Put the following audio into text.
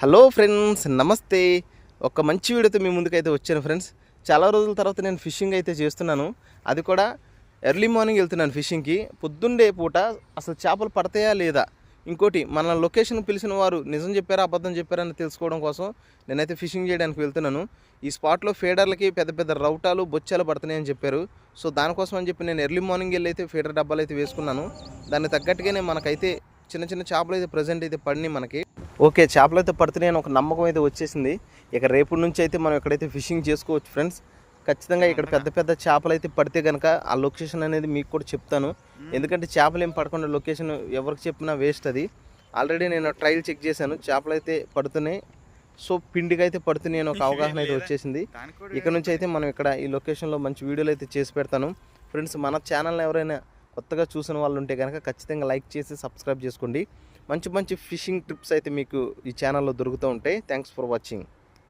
Hello friends నమస్తే. ఒక మంచి వీడియోతో మీ ముందుకైతే వచ్చాను ఫ్రెండ్స్. చాలా రోజుల తర్వాత నేను ఫిషింగ్ అయితే చేస్తున్నాను. అది కూడా ఎర్లీ మార్నింగ్ వెళ్తున్నాను ఫిషింగ్కి. పొద్దుండే పూట అసలు చేపలు పడతాయా లేదా? ఇంకోటి మన లొకేషన్ పిలిచిన వారు నిజం చెప్పారా అబద్ధం చెప్పారని అని తెలుసుకోవడం కోసం నేనైతే ఫిషింగ్ చేయడానికి వెళ్తున్నాను. ఈ స్పాట్లో ఫీడర్లకి పెద్ద పెద్ద రౌటాలు బొచ్చాలు పడుతున్నాయని చెప్పారు. సో దానికోసం అని చెప్పి నేను ఎర్లీ మార్నింగ్ వెళ్ళి అయితే ఫీడర్ డబ్బాలు అయితే వేసుకున్నాను. దానికి తగ్గట్టుగానే మనకైతే చిన్న చిన్న చేపలు అయితే ప్రజెంట్ అయితే పడినాయి మనకి. ఓకే చేపలు అయితే పడుతున్నాయి అని ఒక నమ్మకం అయితే వచ్చేసింది. ఇక రేపు నుంచి అయితే మనం ఎక్కడైతే ఫిషింగ్ చేసుకోవచ్చు ఫ్రెండ్స్ ఖచ్చితంగా ఇక్కడ పెద్ద పెద్ద చేపలు అయితే పడితే కనుక ఆ లొకేషన్ అనేది మీకు కూడా చెప్తాను. ఎందుకంటే చేపలు ఏం పడకుండా లొకేషన్ ఎవరికి చెప్పినా వేస్ట్ అది. ఆల్రెడీ నేను ట్రయల్ చెక్ చేశాను చేపలు అయితే పడుతున్నాయి. సో పిండిగా అయితే పడుతున్నాయి అని ఒక అవగాహన అయితే వచ్చేసింది. ఇక్కడ నుంచి అయితే మనం ఇక్కడ ఈ లొకేషన్లో మంచి వీడియోలు అయితే చేసి పెడతాను. ఫ్రెండ్స్ మన ఛానల్ని ఎవరైనా కొత్తగా చూసిన వాళ్ళు ఉంటే కనుక ఖచ్చితంగా లైక్ చేసి సబ్స్క్రైబ్ చేసుకోండి. మంచి మంచి ఫిషింగ్ ట్రిప్స్ అయితే మీకు ఈ ఛానల్లో దొరుకుతూ ఉంటాయి. Thanks for watching.